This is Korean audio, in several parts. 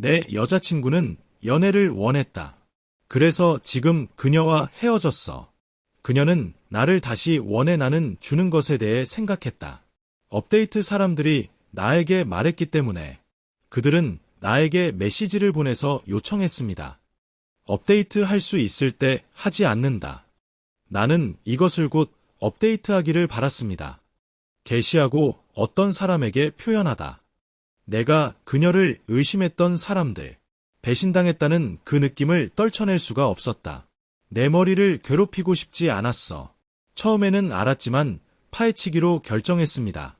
내 여자친구는 연애를 원했다. 그래서 지금 그녀와 헤어졌어. 그녀는 나를 다시 원해 나는 주는 것에 대해 생각했다. 업데이트 사람들이 나에게 말했기 때문에 그들은 나에게 메시지를 보내서 요청했습니다. 업데이트 할 수 있을 때 하지 않는다. 나는 이것을 곧 업데이트하기를 바랐습니다. 게시하고 어떤 사람에게 표현하다. 내가 그녀를 의심했던 사람들, 배신당했다는 그 느낌을 떨쳐낼 수가 없었다. 내 머리를 괴롭히고 싶지 않았어. 처음에는 알았지만 파헤치기로 결정했습니다.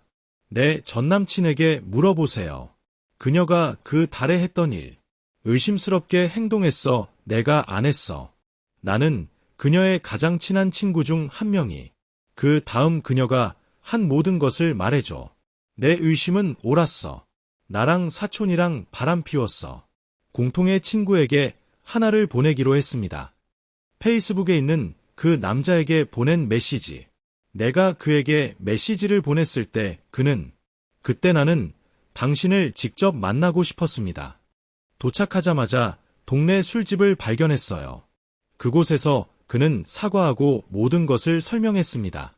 내 전남친에게 물어보세요. 그녀가 그 달에 했던 일, 의심스럽게 행동했어. 내가 안 했어. 나는 그녀의 가장 친한 친구 중 한 명이 그 다음 그녀가 한 모든 것을 말해줘. 내 의심은 옳았어. 나랑 사촌이랑 바람 피웠어. 공통의 친구에게 하나를 보내기로 했습니다. 페이스북에 있는 그 남자에게 보낸 메시지. 내가 그에게 메시지를 보냈을 때 그는 그때 나는 당신을 직접 만나고 싶었습니다. 도착하자마자 동네 술집을 발견했어요. 그곳에서 그는 사과하고 모든 것을 설명했습니다.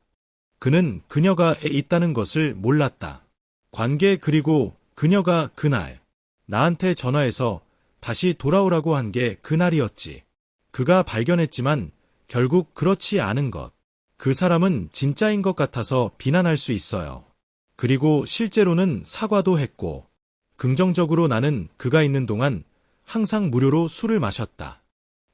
그는 그녀가 애 있다는 것을 몰랐다. 관계 그리고 그녀가 그날 나한테 전화해서 다시 돌아오라고 한 게 그날이었지. 그가 발견했지만 결국 그렇지 않은 것. 그 사람은 진짜인 것 같아서 비난할 수 있어요. 그리고 실제로는 사과도 했고, 긍정적으로 나는 그가 있는 동안 항상 무료로 술을 마셨다.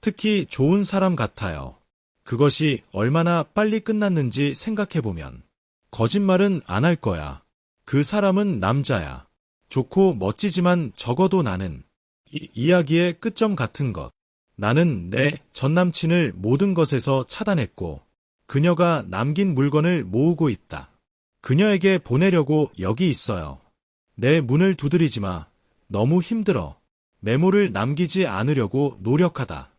특히 좋은 사람 같아요. 그것이 얼마나 빨리 끝났는지 생각해보면. 거짓말은 안 할 거야. 그 사람은 남자야. 좋고 멋지지만 적어도 나는 이 이야기의 끝점 같은 것. 나는 내 전남친을 모든 것에서 차단했고 그녀가 남긴 물건을 모으고 있다. 그녀에게 보내려고 여기 있어요. 내 문을 두드리지 마. 너무 힘들어. 메모를 남기지 않으려고 노력하다.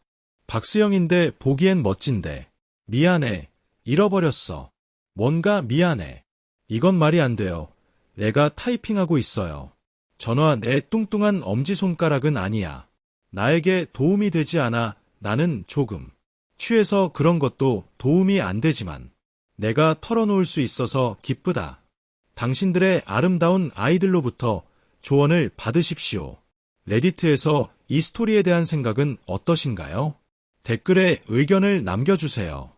박수영인데 보기엔 멋진데. 미안해. 잃어버렸어. 뭔가 미안해. 이건 말이 안 돼요. 내가 타이핑하고 있어요. 전화 내 뚱뚱한 엄지손가락은 아니야. 나에게 도움이 되지 않아 나는 조금 취해서 그런 것도 도움이 안 되지만 내가 털어놓을 수 있어서 기쁘다. 당신들의 아름다운 아이들로부터 조언을 받으십시오. 레디트에서 이 스토리에 대한 생각은 어떠신가요? 댓글에 의견을 남겨주세요.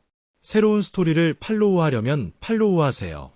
새로운 스토리를 팔로우하려면 팔로우하세요.